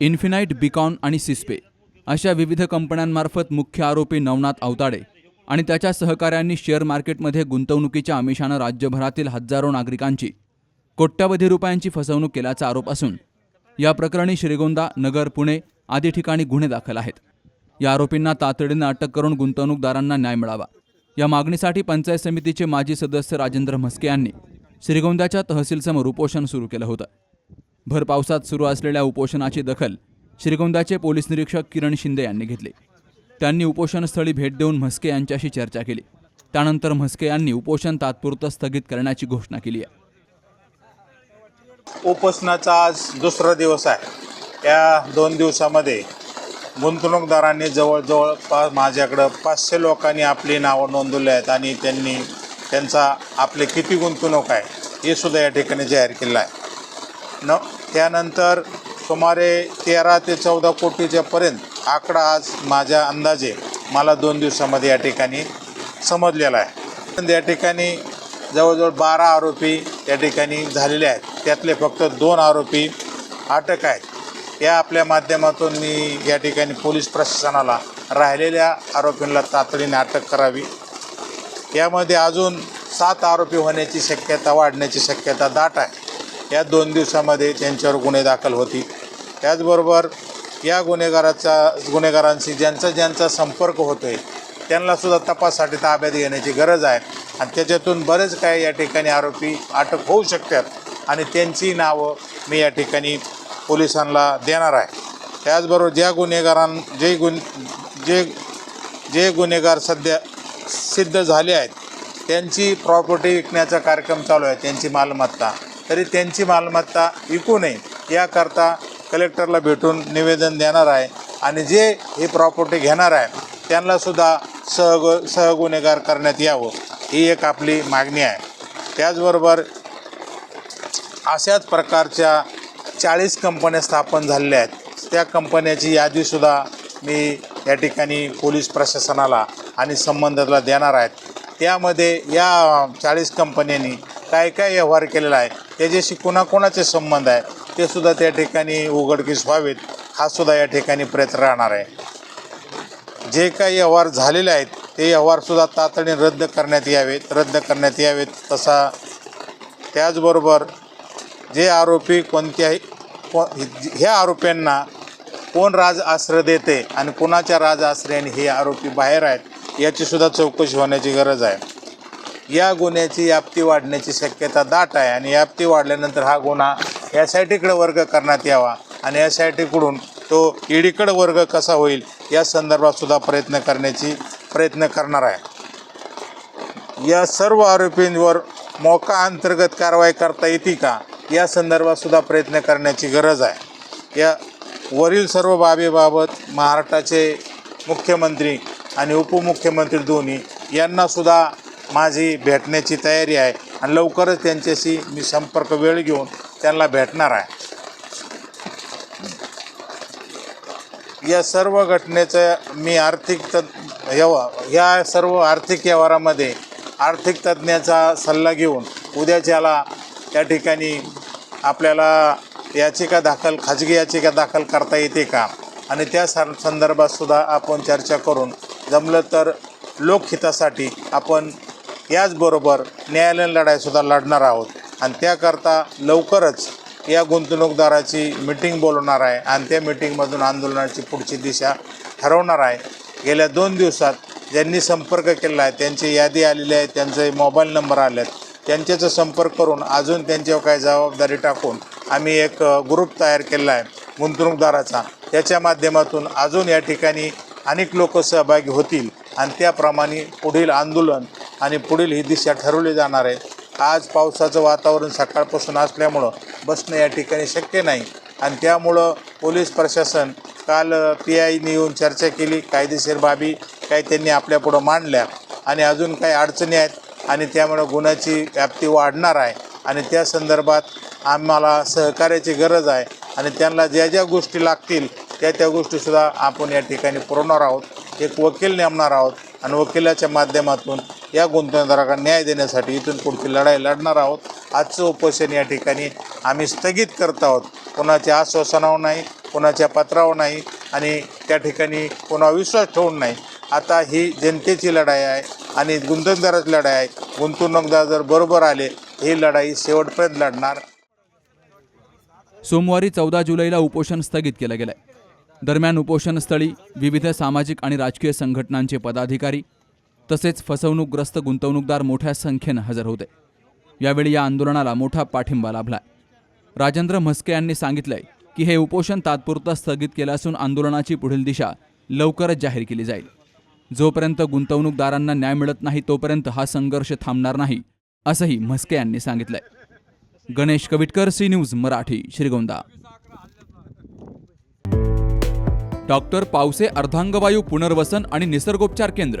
Infinite Beacon आणि सिस्पे अशा विविध कंपन्यांमार्फत मुख्य आरोपी नवनाथ अवताडे आणि त्याच्या सहकाऱ्यांनी शेअर मार्केटमध्ये गुंतवणुकीच्या आमिषानं राज्यभरातील हजारो नागरिकांची कोट्यावधी रुपयांची फसवणूक केल्याचा आरोप असून या प्रकरणी श्रीगोंदा नगर पुणे आदी ठिकाणी गुन्हे दाखल आहेत. या आरोपींना तातडीनं अटक करून गुंतवणूकदारांना न्याय मिळावा. या मागणीसाठी पंचायत समितीचे माजी सदस्य राजेंद्र म्हस्के यांनी श्रीगोंद्याच्या तहसीलसमोर उपोषण सुरू केलं होतं. भर पावसात सुरू असलेल्या उपोषणाची दखल श्रीगोंदाचे पोलीस निरीक्षक किरण शिंदे यांनी घेतली. त्यांनी उपोषणस्थळी भेट देऊन म्हस्के यांच्याशी चर्चा केली. त्यानंतर म्हस्के यांनी उपोषण तात्पुरतं स्थगित करण्याची घोषणा केली आहे. उपोषणाचा आज दुसरा दिवस आहे. या दोन दिवसामध्ये गुंतवणूकदारांनी जवळजवळ पा माझ्याकडं पाचशे लोकांनी आपली नावं नोंदवली आहेत आणि त्यांनी त्यांचा आपले किती गुंतवणूक आहे हे सुद्धा या ठिकाणी जाहीर केलं आहे. न त्यानंतर सुमारे तेरा ते चौदा कोटीच्या पर्यंत आकडा आज माझ्या अंदाजे मला दोन दिवसामध्ये या ठिकाणी समजलेला आहे. या ठिकाणी जवळजवळ बारा आरोपी या ठिकाणी झालेले आहेत. त्यातले फक्त दोन आरोपी अटक आहेत. या आपल्या माध्यमातून मी या ठिकाणी पोलीस प्रशासनाला राहिलेल्या आरोपींना तातडीने अटक करावी. यामध्ये अजून सात आरोपी होण्याची शक्यता वाढण्याची शक्यता दाट आहे. या दोन दिवसामध्ये त्यांच्यावर गुन्हे दाखल होतील. त्याचबरोबर या गुन्हेगाराचा गुन्हेगारांशी ज्यांचा ज्यांचा संपर्क होतो आहे त्यांनासुद्धा तपासासाठी ताब्यात घेण्याची गरज आहे. आणि त्याच्यातून बरेच काही या ठिकाणी आरोपी अटक होऊ शकतात आणि त्यांची नावं मी या ठिकाणी पोलिसांना देणार आहे. त्याचबरोबर ज्या गुन्हेगारां जे गुन जे जे गुन्हेगार सध्या सिद्ध झाले आहेत त्यांची प्रॉपर्टी विकण्याचा कार्यक्रम चालू आहे त्यांची मालमत्ता. तरी त्यांची मालमत्ता विकू नये याकरता कलेक्टरला भेटून निवेदन देणार आहे. आणि जे ही प्रॉपर्टी घेणार आहे त्यांनासुद्धा सहग सहगुन्हेगार करण्यात यावं ही एक आपली मागणी आहे. त्याचबरोबर अशाच प्रकारच्या चाळीस कंपन्या स्थापन झालेल्या आहेत. त्या कंपन्याची यादीसुद्धा मी या ठिकाणी पोलीस प्रशासनाला आणि संबंधाला देणार आहेत. त्यामध्ये या चाळीस कंपन्यांनी काय काय व्यवहार केलेला आहे त्याच्याशी कोणाकोणाचे संबंध आहे ते सुद्धा त्या ठिकाणी उघडकीस व्हावेत हा सुद्धा या ठिकाणी प्रयत्न राहणार आहे. जे काही व्यवहार झालेले आहेत ते व्यवहारसुद्धा तातडीने रद्द करण्यात यावेत रद्द करण्यात यावेत तसा त्याचबरोबर जे आरोपी कोणत्याही को ह्या आरोप्यांना कोण राज आश्रय देते आणि कोणाच्या राज आश्रयाने हे आरोपी बाहेर आहेत याचीसुद्धा चौकशी होण्याची गरज आहे. या गुन्ह्याची व्याप्ती वाढण्याची शक्यता दाट आहे आणि व्याप्ती वाढल्यानंतर हा गुन्हा एस आय टीकडे वर्ग करण्यात यावा आणि एस आय टीकडून तो ईडीकडे वर्ग कसा होईल या संदर्भातसुद्धा प्रयत्न करण्याची प्रयत्न करणार आहे. या सर्व आरोपींवर मोका अंतर्गत कारवाई करता येते का? या संदर्भातसुद्धा प्रयत्न करण्याची गरज आहे. या वरील सर्व बाबीबाबत महाराष्ट्राचे मुख्यमंत्री आणि उपमुख्यमंत्री दोन्ही यांनासुद्धा माझी भेटण्याची तयारी आहे आणि लवकरच त्यांच्याशी मी संपर्क वेळ घेऊन त्यांना भेटणार आहे. या सर्व घटनेचं मी आर्थिक तत् व्यवहार या सर्व आर्थिक व्यवहारामध्ये आर्थिक तज्ज्ञाचा सल्ला घेऊन उद्याच्याला त्या ठिकाणी आपल्याला याचिका दाखल खाजगी याचिका दाखल करता येते का? आणि त्या सं संदर्भातसुद्धा आपण चर्चा करून जमलं तर लोकहितासाठी आपण याचबरोबर न्यायालयीन लढाईसुद्धा लढणार आहोत. आणि त्याकरता लवकरच या गुंतवणूकदाराची मिटिंग बोलवणार आहे आणि त्या मिटिंगमधून आंदोलनाची पुढची दिशा ठरवणार आहे. गेल्या दोन दिवसात ज्यांनी संपर्क केला आहे त्यांची यादी आलेली आहे त्यांचे मोबाईल नंबर आले आहेत त्यांच्याचा संपर्क करून अजून त्यांच्यावर काही जबाबदारी टाकून आम्ही एक ग्रुप तयार केला आहे गुंतवणूकदाराचा. त्याच्या माध्यमातून अजून या ठिकाणी अनेक लोक सहभागी होतील आणि त्याप्रमाणे पुढील आंदोलन आणि पुढील ही दिशा ठरवली जाणार आहे. आज पावसाचं वातावरण सकाळपासून असल्यामुळं बसणं या ठिकाणी शक्य नाही. आणि त्यामुळं पोलीस प्रशासन काल पी आयने येऊन चर्चा केली. कायदेशीर बाबी काही त्यांनी आपल्यापुढं मांडल्या. आणि अजून काही अडचणी आहेत आणि त्यामुळं गुन्ह्याची व्याप्ती वाढणार आहे. आणि त्या संदर्भात आम्हाला सहकार्याची गरज आहे. आणि त्यांना ज्या ज्या गोष्टी लागतील त्या त्या गोष्टीसुद्धा आपण या ठिकाणी पुरवणार आहोत. एक वकील नेमणार आहोत. आणि वकिलाच्या माध्यमातून या गुंतवणूकदारांना न्याय देण्यासाठी इथून पुढची लढाई लढणार आहोत. आजचं उपोषण या ठिकाणी आम्ही स्थगित करत आहोत. कोणाच्या आश्वासनावर नाही कोणाच्या पत्रावर नाही आणि त्या ठिकाणी कोणा विश्वास ठेवून नाही. आता ही जनतेची लढाई आहे आणि गुंतवणूकदाराची लढाई आहे. गुंतवणूकदार जर बरोबर आले ही लढाई शेवटपर्यंत लढणार. सोमवारी चौदा जुलैला उपोषण स्थगित केलं गेलंय. दरम्यान उपोषणस्थळी विविध सामाजिक आणि राजकीय संघटनांचे पदाधिकारी तसेच फसवणूकग्रस्त गुंतवणूकदार मोठ्या संख्येनं हजर होते. यावेळी या आंदोलनाला मोठा पाठिंबा लाभलाय. राजेंद्र म्हस्के यांनी सांगितलंय की हे उपोषण तात्पुरतं स्थगित केलं असून आंदोलनाची पुढील दिशा लवकरच जाहीर केली जाईल. जोपर्यंत गुंतवणूकदारांना न्याय मिळत नाही तोपर्यंत हा संघर्ष थांबणार नाही असंही म्हस्के यांनी सांगितलंय. Ganesh Kavitkar C news Marathi Shrigonda. Doctor Pawase अर्धांगवायू पुनर्वसन आणि निसर्गोपचार केंद्र.